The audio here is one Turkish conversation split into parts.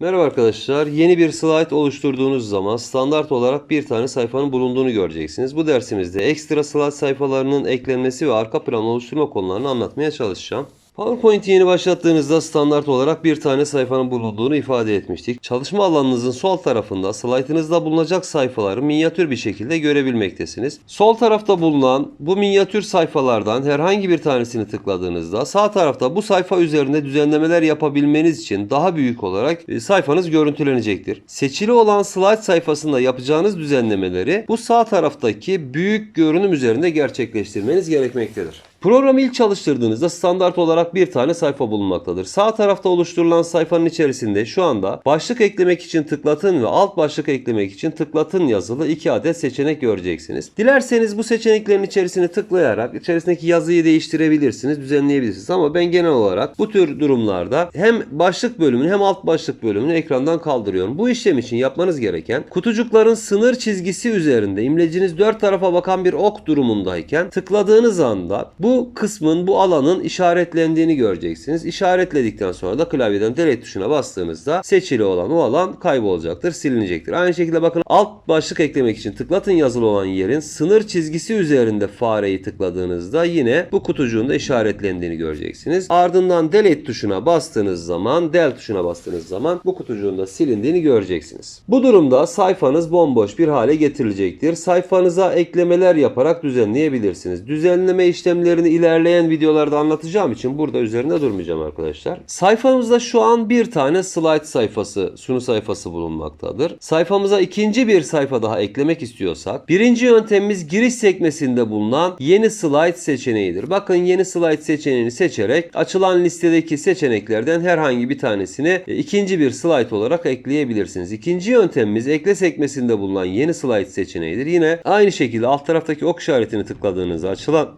Merhaba arkadaşlar. Yeni bir slide oluşturduğunuz zaman standart olarak bir tane sayfanın bulunduğunu göreceksiniz. Bu dersimizde ekstra slide sayfalarının eklenmesi ve arka plan oluşturma konularını anlatmaya çalışacağım. PowerPoint'i yeni başlattığınızda standart olarak bir tane sayfanın bulunduğunu ifade etmiştik. Çalışma alanınızın sol tarafında slaytınızda bulunacak sayfaları minyatür bir şekilde görebilmektesiniz. Sol tarafta bulunan bu minyatür sayfalardan herhangi bir tanesini tıkladığınızda sağ tarafta bu sayfa üzerinde düzenlemeler yapabilmeniz için daha büyük olarak e, sayfanız görüntülenecektir. Seçili olan slide sayfasında yapacağınız düzenlemeleri bu sağ taraftaki büyük görünüm üzerinde gerçekleştirmeniz gerekmektedir. Programı ilk çalıştırdığınızda standart olarak bir tane sayfa bulunmaktadır. Sağ tarafta oluşturulan sayfanın içerisinde şu anda başlık eklemek için tıklatın ve alt başlık eklemek için tıklatın yazılı iki adet seçenek göreceksiniz. Dilerseniz bu seçeneklerin içerisine tıklayarak içerisindeki yazıyı değiştirebilirsiniz, düzenleyebilirsiniz. Ama ben genel olarak bu tür durumlarda hem başlık bölümünü hem alt başlık bölümünü ekrandan kaldırıyorum. Bu işlem için yapmanız gereken kutucukların sınır çizgisi üzerinde imleciniz dört tarafa bakan bir ok durumundayken tıkladığınız anda bu kısmın bu alanın işaretlendiğini göreceksiniz. İşaretledikten sonra da klavyeden delete tuşuna bastığınızda seçili olan o alan kaybolacaktır, silinecektir. Aynı şekilde bakın alt başlık eklemek için tıklatın yazılı olan yerin sınır çizgisi üzerinde fareyi tıkladığınızda yine bu kutucuğun da işaretlendiğini göreceksiniz. Ardından delete tuşuna bastığınız zaman, del tuşuna bastığınız zaman bu kutucuğun da silindiğini göreceksiniz. Bu durumda sayfanız bomboş bir hale getirilecektir. Sayfanıza eklemeler yaparak düzenleyebilirsiniz. Düzenleme işlemlerini ilerleyen videolarda anlatacağım için burada üzerinde durmayacağım arkadaşlar. Sayfamızda şu an bir tane slide sayfası, sunu sayfası bulunmaktadır. Sayfamıza ikinci bir sayfa daha eklemek istiyorsak birinci yöntemimiz giriş sekmesinde bulunan yeni slide seçeneğidir. Bakın yeni slide seçeneğini seçerek açılan listedeki seçeneklerden herhangi bir tanesini e, ikinci bir slide olarak ekleyebilirsiniz. İkinci yöntemimiz ekle sekmesinde bulunan yeni slide seçeneğidir. Yine aynı şekilde alt taraftaki ok işaretini tıkladığınızda açılan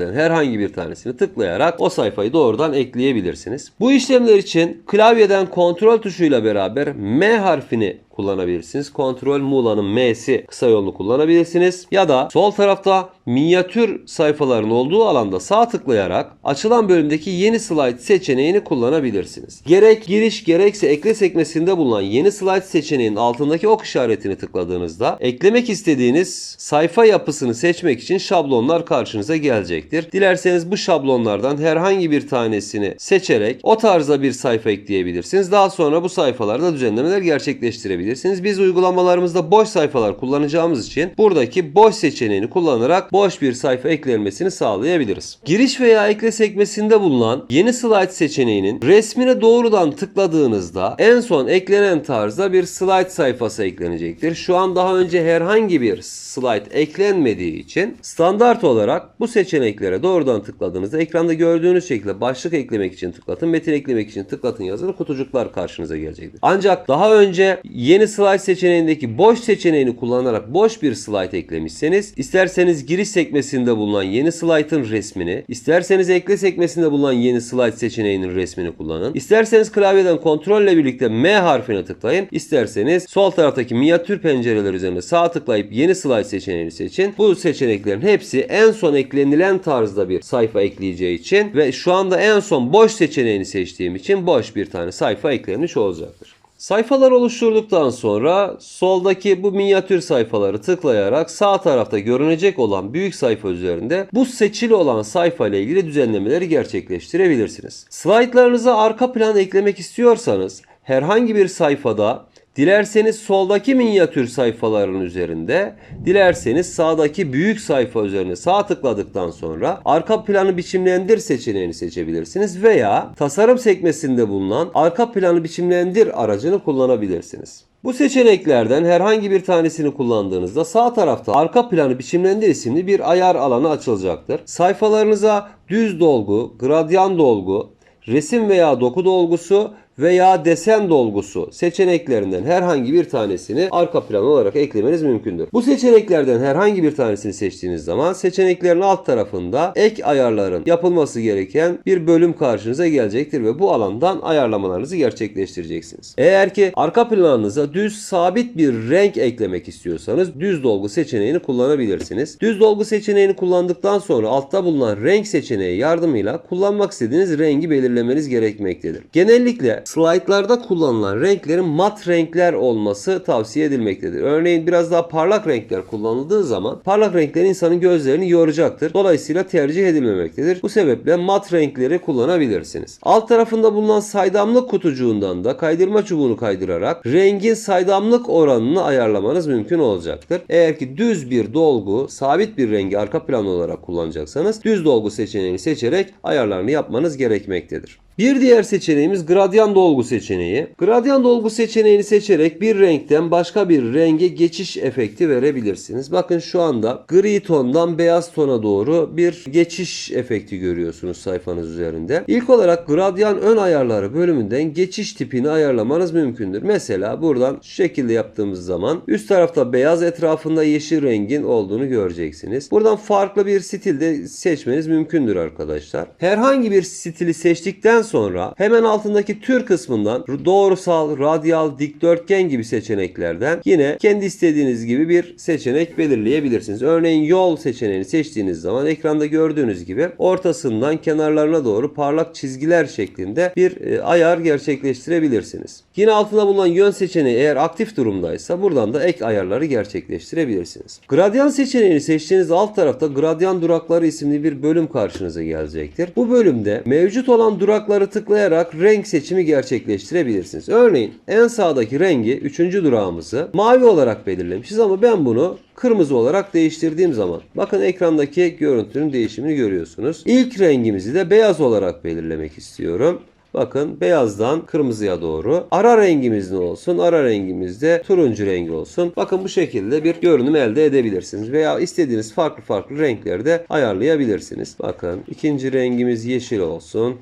seçeneklerden herhangi bir tanesini tıklayarak o sayfayı doğrudan ekleyebilirsiniz. Bu işlemler için klavyeden kontrol tuşuyla beraber M harfini kullanabilirsiniz. Kontrol Muğla'nın M'si kısa yolunu kullanabilirsiniz. Ya da sol tarafta minyatür sayfaların olduğu alanda sağ tıklayarak açılan bölümdeki yeni slide seçeneğini kullanabilirsiniz. Gerek giriş gerekse ekle sekmesinde bulunan yeni slide seçeneğinin altındaki ok işaretini tıkladığınızda eklemek istediğiniz sayfa yapısını seçmek için şablonlar karşınıza gelecektir. Dilerseniz bu şablonlardan herhangi bir tanesini seçerek o tarza bir sayfa ekleyebilirsiniz. Daha sonra bu sayfalarda düzenlemeler gerçekleştirebilirsiniz. Biz uygulamalarımızda boş sayfalar kullanacağımız için buradaki boş seçeneğini kullanarak boş bir sayfa eklenmesini sağlayabiliriz. Giriş veya ekle sekmesinde bulunan yeni slide seçeneğinin resmine doğrudan tıkladığınızda en son eklenen tarzda bir slide sayfası eklenecektir. Şu an daha önce herhangi bir slide eklenmediği için standart olarak bu seçeneklere doğrudan tıkladığınızda ekranda gördüğünüz şekilde başlık eklemek için tıklatın, metin eklemek için tıklatın yazılı kutucuklar karşınıza gelecektir. Ancak daha önce yeni slide seçeneğindeki boş seçeneğini kullanarak boş bir slide eklemişseniz isterseniz giriş sekmesinde bulunan yeni slide'ın resmini, isterseniz ekle sekmesinde bulunan yeni slide seçeneğinin resmini kullanın. İsterseniz klavyeden kontrolle birlikte M harfine tıklayın. İsterseniz sol taraftaki minyatür pencereler üzerinde sağ tıklayıp yeni slide seçeneğini seçin. Bu seçeneklerin hepsi en son eklenilen tarzda bir sayfa ekleyeceği için ve şu anda en son boş seçeneğini seçtiğim için boş bir tane sayfa eklenmiş olacaktır. Sayfalar oluşturduktan sonra soldaki bu minyatür sayfaları tıklayarak sağ tarafta görünecek olan büyük sayfa üzerinde bu seçili olan sayfa ile ilgili düzenlemeleri gerçekleştirebilirsiniz. Slaytlarınıza arka plan eklemek istiyorsanız herhangi bir sayfada Dilerseniz soldaki minyatür sayfaların üzerinde, dilerseniz sağdaki büyük sayfa üzerine sağ tıkladıktan sonra arka planı biçimlendir seçeneğini seçebilirsiniz veya tasarım sekmesinde bulunan arka planı biçimlendir aracını kullanabilirsiniz. Bu seçeneklerden herhangi bir tanesini kullandığınızda sağ tarafta arka planı biçimlendir isimli bir ayar alanı açılacaktır. Sayfalarınıza düz dolgu, gradyan dolgu, resim veya doku dolgusu veya desen dolgusu seçeneklerinden herhangi bir tanesini arka plan olarak eklemeniz mümkündür. Bu seçeneklerden herhangi bir tanesini seçtiğiniz zaman seçeneklerin alt tarafında ek ayarların yapılması gereken bir bölüm karşınıza gelecektir ve bu alandan ayarlamalarınızı gerçekleştireceksiniz. Eğer ki arka planınıza düz sabit bir renk eklemek istiyorsanız düz dolgu seçeneğini kullanabilirsiniz. Düz dolgu seçeneğini kullandıktan sonra altta bulunan renk seçeneği yardımıyla kullanmak istediğiniz rengi belirlemeniz gerekmektedir. Genellikle slaytlarda kullanılan renklerin mat renkler olması tavsiye edilmektedir. Örneğin biraz daha parlak renkler kullanıldığı zaman parlak renkler insanın gözlerini yoracaktır. Dolayısıyla tercih edilmemektedir. Bu sebeple mat renkleri kullanabilirsiniz. Alt tarafında bulunan saydamlık kutucuğundan da kaydırma çubuğunu kaydırarak rengin saydamlık oranını ayarlamanız mümkün olacaktır. Eğer ki düz bir dolgu, sabit bir rengi arka plan olarak kullanacaksanız düz dolgu seçeneğini seçerek ayarlarını yapmanız gerekmektedir. Bir diğer seçeneğimiz gradyan dolgu seçeneği. Gradyan dolgu seçeneğini seçerek bir renkten başka bir renge geçiş efekti verebilirsiniz. Bakın şu anda gri tondan beyaz tona doğru bir geçiş efekti görüyorsunuz sayfanız üzerinde. İlk olarak gradyan ön ayarları bölümünden geçiş tipini ayarlamanız mümkündür. Mesela buradan şu şekilde yaptığımız zaman üst tarafta beyaz etrafında yeşil rengin olduğunu göreceksiniz. Buradan farklı bir stilde seçmeniz mümkündür arkadaşlar. Herhangi bir stili seçtikten sonra hemen altındaki tür kısmından doğrusal, radyal, dikdörtgen gibi seçeneklerden yine kendi istediğiniz gibi bir seçenek belirleyebilirsiniz. Örneğin yol seçeneğini seçtiğiniz zaman ekranda gördüğünüz gibi ortasından kenarlarına doğru parlak çizgiler şeklinde bir e, ayar gerçekleştirebilirsiniz. Yine altında bulunan yön seçeneği eğer aktif durumdaysa buradan da ek ayarları gerçekleştirebilirsiniz. Gradyan seçeneğini seçtiğiniz alt tarafta gradyan durakları isimli bir bölüm karşınıza gelecektir. Bu bölümde mevcut olan durakları tıklayarak renk seçimi gerçekleştirebilirsiniz. Örneğin en sağdaki rengi 3. durağımızı mavi olarak belirlemişiz ama ben bunu kırmızı olarak değiştirdiğim zaman bakın ekrandaki görüntünün değişimini görüyorsunuz. İlk rengimizi de beyaz olarak belirlemek istiyorum. Bakın beyazdan kırmızıya doğru. Ara rengimiz ne olsun? Ara rengimiz de turuncu rengi olsun. Bakın bu şekilde bir görünüm elde edebilirsiniz. Veya istediğiniz farklı farklı renkleri de ayarlayabilirsiniz. Bakın ikinci rengimiz yeşil olsun.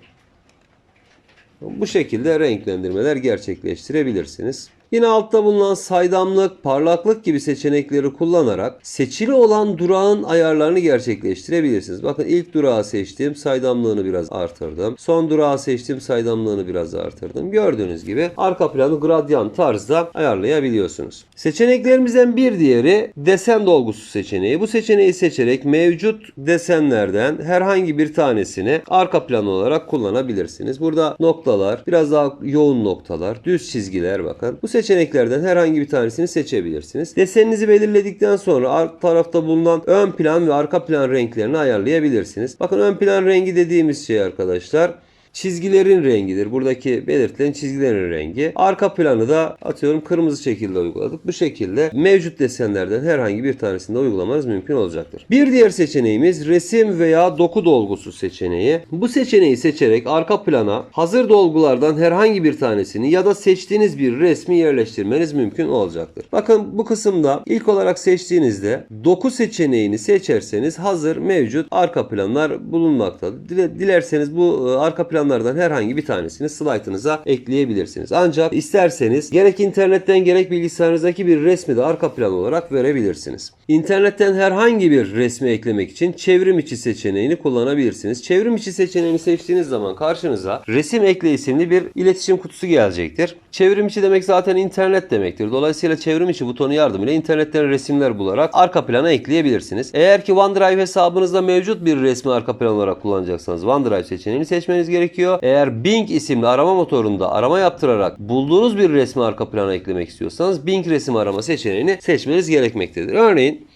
Bu şekilde renklendirmeler gerçekleştirebilirsiniz. Yine altta bulunan saydamlık, parlaklık gibi seçenekleri kullanarak seçili olan durağın ayarlarını gerçekleştirebilirsiniz. Bakın ilk durağı seçtim, saydamlığını biraz artırdım. Son durağı seçtim, saydamlığını biraz artırdım. Gördüğünüz gibi arka planı gradyan tarzda ayarlayabiliyorsunuz. Seçeneklerimizden bir diğeri desen dolgusu seçeneği. Bu seçeneği seçerek mevcut desenlerden herhangi bir tanesini arka plan olarak kullanabilirsiniz. Burada noktalar, biraz daha yoğun noktalar, düz çizgiler bakın. Bu seçeneklerden herhangi bir tanesini seçebilirsiniz. Deseninizi belirledikten sonra alt tarafta bulunan ön plan ve arka plan renklerini ayarlayabilirsiniz. Bakın ön plan rengi dediğimiz şey arkadaşlar çizgilerin rengidir. Buradaki belirtilen çizgilerin rengi. Arka planı da atıyorum kırmızı şekilde uyguladık. Bu şekilde mevcut desenlerden herhangi bir tanesinde uygulamanız mümkün olacaktır. Bir diğer seçeneğimiz resim veya doku dolgusu seçeneği. Bu seçeneği seçerek arka plana hazır dolgulardan herhangi bir tanesini ya da seçtiğiniz bir resmi yerleştirmeniz mümkün olacaktır. Bakın bu kısımda ilk olarak seçtiğinizde doku seçeneğini seçerseniz hazır mevcut arka planlar bulunmaktadır. Dile- Dilerseniz bu e, arka planlardan herhangi bir tanesini slaytınıza ekleyebilirsiniz. Ancak isterseniz gerek internetten gerek bilgisayarınızdaki bir resmi de arka plan olarak verebilirsiniz. İnternetten herhangi bir resmi eklemek için çevrim içi seçeneğini kullanabilirsiniz. Çevrim içi seçeneğini seçtiğiniz zaman karşınıza resim ekle isimli bir iletişim kutusu gelecektir. Çevrim içi demek zaten internet demektir. Dolayısıyla çevrim içi butonu yardımıyla internetten resimler bularak arka plana ekleyebilirsiniz. Eğer ki OneDrive hesabınızda mevcut bir resmi arka plan olarak kullanacaksanız OneDrive seçeneğini seçmeniz gerekiyor. Eğer Bing isimli arama motorunda arama yaptırarak bulduğunuz bir resmi arka plana eklemek istiyorsanız Bing resim arama seçeneğini seçmeniz gerekmektedir. Örneğin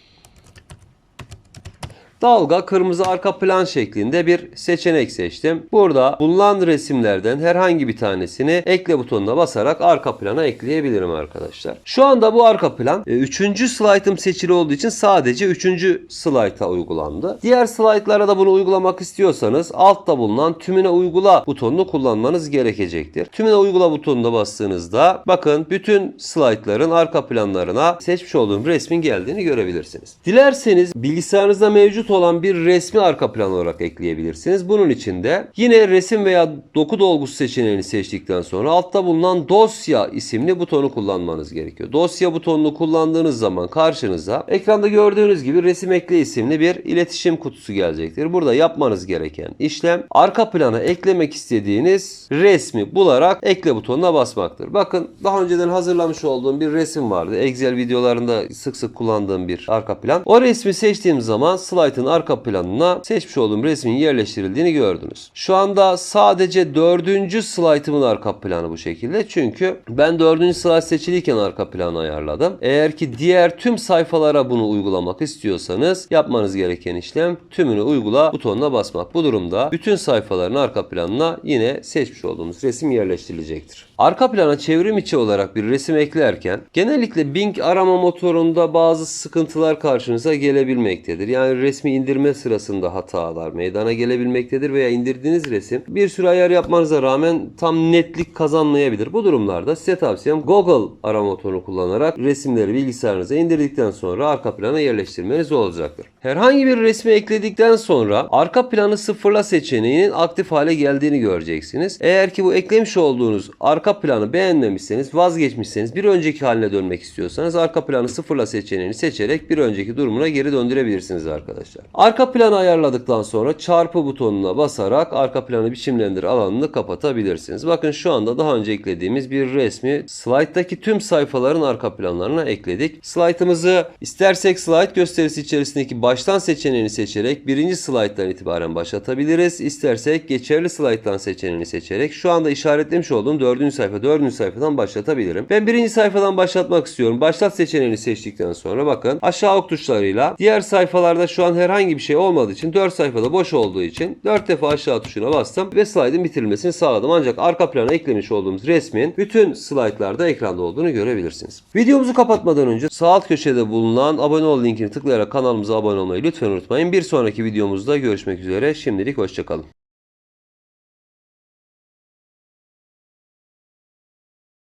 Dalga kırmızı arka plan şeklinde bir seçenek seçtim. Burada bulunan resimlerden herhangi bir tanesini ekle butonuna basarak arka plana ekleyebilirim arkadaşlar. Şu anda bu arka plan 3. slaytım seçili olduğu için sadece 3. slayta uygulandı. Diğer slaytlara da bunu uygulamak istiyorsanız altta bulunan tümüne uygula butonunu kullanmanız gerekecektir. Tümüne uygula butonuna bastığınızda bakın bütün slaytların arka planlarına seçmiş olduğum resmin geldiğini görebilirsiniz. Dilerseniz bilgisayarınızda mevcut olan bir resmi arka plan olarak ekleyebilirsiniz. Bunun için de yine resim veya doku dolgusu seçeneğini seçtikten sonra altta bulunan dosya isimli butonu kullanmanız gerekiyor. Dosya butonunu kullandığınız zaman karşınıza ekranda gördüğünüz gibi resim ekle isimli bir iletişim kutusu gelecektir. Burada yapmanız gereken işlem arka plana eklemek istediğiniz resmi bularak ekle butonuna basmaktır. Bakın daha önceden hazırlamış olduğum bir resim vardı. Excel videolarında sık sık kullandığım bir arka plan. O resmi seçtiğim zaman slaytın slaytın arka planına seçmiş olduğum resmin yerleştirildiğini gördünüz. Şu anda sadece dördüncü slaytımın arka planı bu şekilde. Çünkü ben dördüncü slayt seçiliyken arka planı ayarladım. Eğer ki diğer tüm sayfalara bunu uygulamak istiyorsanız yapmanız gereken işlem tümünü uygula butonuna basmak. Bu durumda bütün sayfaların arka planına yine seçmiş olduğumuz resim yerleştirilecektir. Arka plana çevrim içi olarak bir resim eklerken genellikle Bing arama motorunda bazı sıkıntılar karşınıza gelebilmektedir. Yani resmi indirme sırasında hatalar meydana gelebilmektedir veya indirdiğiniz resim bir sürü ayar yapmanıza rağmen tam netlik kazanmayabilir. Bu durumlarda size tavsiyem Google arama motorunu kullanarak resimleri bilgisayarınıza indirdikten sonra arka plana yerleştirmeniz olacaktır. Herhangi bir resmi ekledikten sonra arka planı sıfırla seçeneğinin aktif hale geldiğini göreceksiniz. Eğer ki bu eklemiş olduğunuz arka planı beğenmemişseniz, vazgeçmişseniz, bir önceki haline dönmek istiyorsanız arka planı sıfırla seçeneğini seçerek bir önceki durumuna geri döndürebilirsiniz arkadaşlar. Arka planı ayarladıktan sonra çarpı butonuna basarak arka planı biçimlendir alanını kapatabilirsiniz. Bakın şu anda daha önce eklediğimiz bir resmi slayttaki tüm sayfaların arka planlarına ekledik. Slaytımızı istersek slayt gösterisi içerisindeki baştan seçeneğini seçerek birinci slayttan itibaren başlatabiliriz. İstersek geçerli slayttan seçeneğini seçerek şu anda işaretlemiş olduğum dördüncü sayfa dördüncü sayfadan başlatabilirim. Ben birinci sayfadan başlatmak istiyorum. Başlat seçeneğini seçtikten sonra bakın aşağı ok tuşlarıyla diğer sayfalarda şu an herhangi bir şey olmadığı için 4 sayfada boş olduğu için 4 defa aşağı tuşuna bastım ve slaytın bitirilmesini sağladım. Ancak arka plana eklemiş olduğumuz resmin bütün slaytlarda ekranda olduğunu görebilirsiniz. Videomuzu kapatmadan önce sağ alt köşede bulunan abone ol linkini tıklayarak kanalımıza abone olmayı lütfen unutmayın. Bir sonraki videomuzda görüşmek üzere. Şimdilik hoşçakalın.